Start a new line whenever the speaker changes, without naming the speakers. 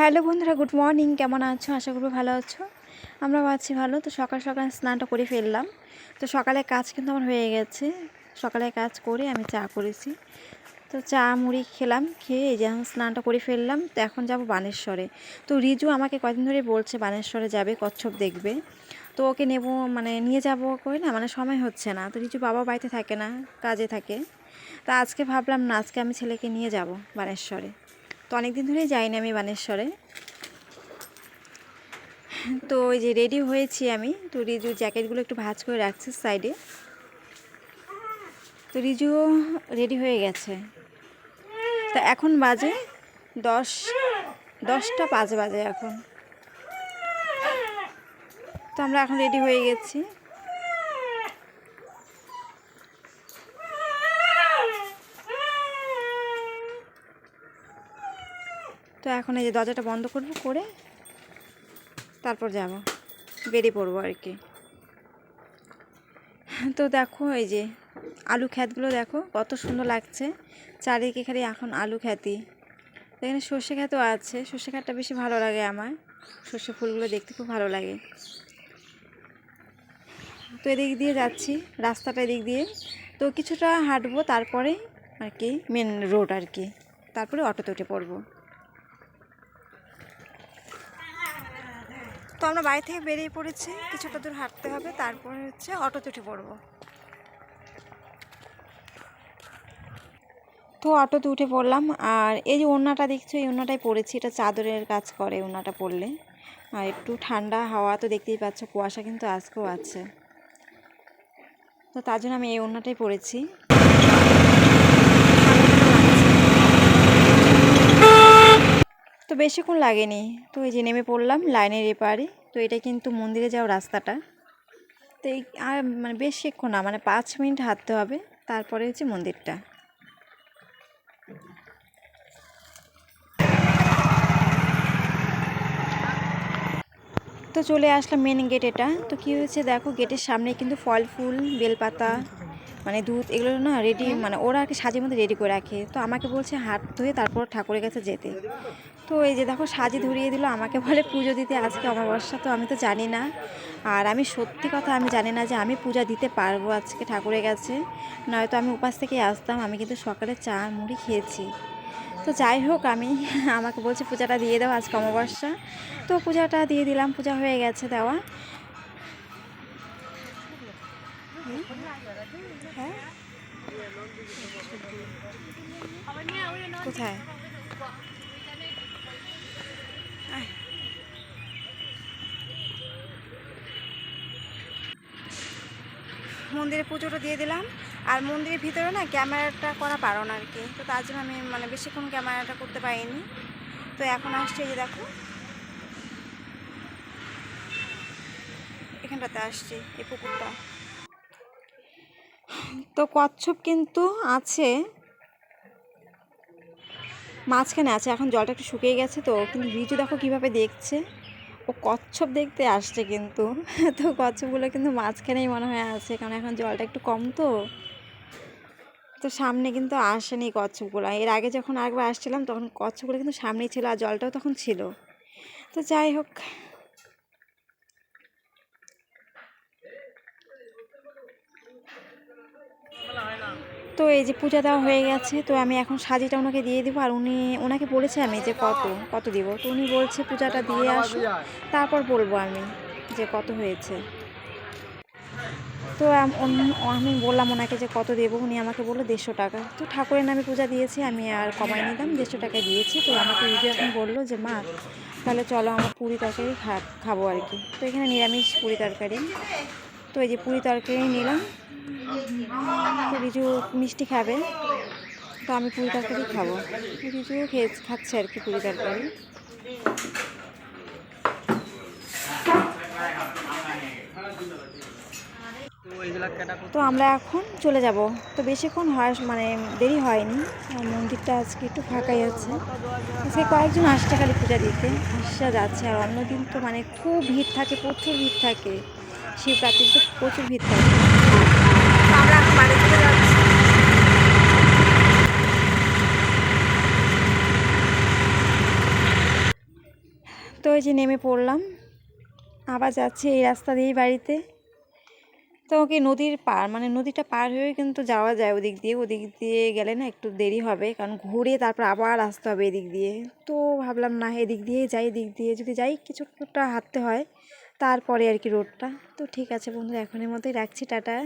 Hello বন্ধুরা, good morning. কেমন আছো? আশা করব ভালো আছো। আমরাও আছি ভালো। তো সকাল সকাল স্নানটা করে ফেললাম। তো সকালে কাজ কিন্তু আমার হয়ে গেছে। সকালে কাজ করে আমি চা করেছি। তো চা, মুড়ি খেলাম, খেয়ে এই যে স্নানটা করে ফেললাম। তো এখন যাব বানেশ্বরে। তো রিজু আমাকে কদিন ধরে বলছে বানেশ্বরে যাবে, কচ্ছপ দেখবে। তো ওকে নেব মানে নিয়ে যাব করে না মানে সময় হচ্ছে না। তো রিজু বাবা বাড়িতে থাকে না, কাজে থাকে। তা আজকে ভাবলাম না, আজকে আমি ছেলেকে নিয়ে যাব বানেশ্বরে। তো অনেক দিন ধরেই যাইনি আমি বানেশ্বরে। তো ওই যে রেডি হয়েছি আমি। তো রিজু জ্যাকেটগুলো একটু ভাঁজ করে রাখছি সাইডে তো রিজুও রেডি হয়ে গেছে। তা এখন বাজে দশ, দশটা পাঁচ বাজে এখন। তো আমরা এখন রেডি হয়ে গেছি। তো এখন এই যে দরজাটা বন্ধ করব, করে তারপর যাব। বেরিয়ে পড়ব আর কি। তো দেখো এই যে আলু খ্যাতগুলো দেখো, কত সুন্দর লাগছে। চারিদিকে খালি এখন আলু খ্যাতি। এখানে সর্ষে খ্যাতও আছে, সর্ষে খ্যাতটা বেশি ভালো লাগে আমার। সর্ষে ফুলগুলো দেখতে খুব ভালো লাগে। তো এদিক দিয়ে যাচ্ছি, রাস্তাটা এদিক দিয়ে। তো কিছুটা হাঁটবো, তারপরে আর কি মেন রোড আর কি। তারপরে অটোতে উঠে পড়ব। তো আমরা বাড়ি থেকে বেরিয়ে পড়েছি। কিছুটা দূর হাঁটতে হবে, তারপরে হচ্ছে অটোতে উঠে পড়ব। তো অটোতে উঠে পড়লাম, আর এই যে ওড়নাটা দেখছ, এই ওড়নাটাই পড়েছি। এটা চাদরের কাজ করে ওড়নাটা পড়লে। আর একটু ঠান্ডা হাওয়া তো দেখতেই পাচ্ছ, কুয়াশা কিন্তু আজকেও আছে। তো তার জন্য আমি এই ওড়নাটাই পরেছি তো বেশিক্ষণ লাগেনি। তো এই যে নেমে পড়লাম, লাইনের এপারে। তো এটা কিন্তু মন্দিরে যাওয়ার রাস্তাটা। তো এই আর মানে বেশিক্ষণ না মানে পাঁচ মিনিট হাঁটতে হবে। তারপরে হচ্ছে মন্দিরটা। তো চলে আসলাম মেন গেট এটা। তো কী হয়েছে দেখো গেটের সামনে কিন্তু ফল ফুল, বেলপাতা মানে দুধ, এগুলো না রেডি মানে ওরা আর কি সাজের মধ্যে রেডি করে রাখে। তো আমাকে বলছে হাত ধুয়ে তারপর ঠাকুরের কাছে যেতে। তো এই যে দেখো সাজে ধরিয়ে দিল আমাকে বলে পুজো দিতে আজকে অমাবস্যা তো আমি তো জানি না। আর আমি সত্যি কথা আমি জানি না যে আমি পূজা দিতে পারব আজকে ঠাকুরের কাছে। নয়তো আমি উপাস থেকে আসতাম আমি কিন্তু সকালে চা মুড়ি খেয়েছি। তো যাই হোক আমি আমাকে বলছে পূজাটা দিয়ে দাও আজকে অমাবস্যা। তো পূজাটা দিয়ে দিলাম পূজা হয়ে গেছে দেওয়া। হ্যাঁ? কোথায়? মন্দিরে পুজোটা দিয়ে দিলাম। আর মন্দিরের ভিতরে না ক্যামেরাটা করা পারো না আর কি তো তার জন্য আমি মানে বেশিক্ষণ ক্যামেরাটা করতে পারিনি। তো এখন আসছে যে দেখো। এখানটাতে আসছি, এই পুকুরটা। তো কচ্ছপ কিন্তু আছে। মাঝখানে আছে, এখন জলটা একটু শুকিয়ে গেছে তো। কিন্তু রিজু দেখো কীভাবে দেখছে। ও কচ্ছপ দেখতে আসছে কিন্তু। তো কচ্ছপগুলো কিন্তু মাঝখানেই মনে হয় আছে, কারণ এখন জলটা একটু কম তো। তো সামনে কিন্তু আসেনি কচ্ছপগুলো। এর আগে যখন আরেকবার আসছিলাম, তখন কচ্ছপগুলো কিন্তু সামনেই ছিল আর জলটাও তখন ছিল। তো যাই হোক তো এই যে পূজা দেওয়া হয়ে গেছে, তো আমি এখন সাজিটা ওনাকে দিয়ে দিব আর উনি, ওনাকে বলেছে আমি যে কত কত দিব। তো উনি বলছে পূজাটা দিয়ে আসো তারপর বলব আমি যে কত হয়েছে। তো আমি বললাম ওনাকে যে কত দেবো, উনি আমাকে বলল দেড়শো টাকা। তো ঠাকুরের নামে পূজা দিয়েছি, আমি আর কমাই নিলাম, দেড়শো টাকা দিয়েছি। তো আমাকে রিজু এখন বলল যে, মা, তাহলে চলো আমার পুরি তরকারি খা, খাব আর কি। তো এখানে নিরামিষ পুরি তরকারি। তো এই যে পুরি তরকারি নিলাম তো রিজু মিষ্টি খাবে। তো আমি পুরি তরকারি খাব। রিজুও খেয়ে খাচ্ছে আর কি পুরি তরকারি। তো আমরা এখন চলে যাব। তো বেশিক্ষণ হয় মানে দেরি হয়নি। মন্দিরটা আজকে একটু ফাঁকাই আছে। আজকে কয়েকজন আসছে খালি পূজা দিতে। আসা যাচ্ছে আর অন্যদিন তো মানে খুব ভিড় থাকে, প্রচুর ভিড় থাকে। শিবরাত্রির তো প্রচুর ভিড় থাকে তো আমরা এখন বাড়ি চলে যাচ্ছি তো ওই যে নেমে পড়লাম। আবার যাচ্ছি এই রাস্তা দিয়েই বাড়িতে। তো ওকে নদীর পার মানে নদীটা পার হয়ে কিন্তু যাওয়া যায় ওদিক দিয়ে। ওদিক দিয়ে গেলে না একটু দেরি হবে, কারণ ঘুরে তারপর আবার আসতে হবে এদিক দিয়ে। তো ভাবলাম না, এদিক দিয়ে যাই, এদিক দিয়ে যদি যাই, কিছুটা হাঁটতে হয়। তারপরে আর কি রোডটা। তো ঠিক আছে বন্ধু এখনের মতোই রাখছি, টাটা।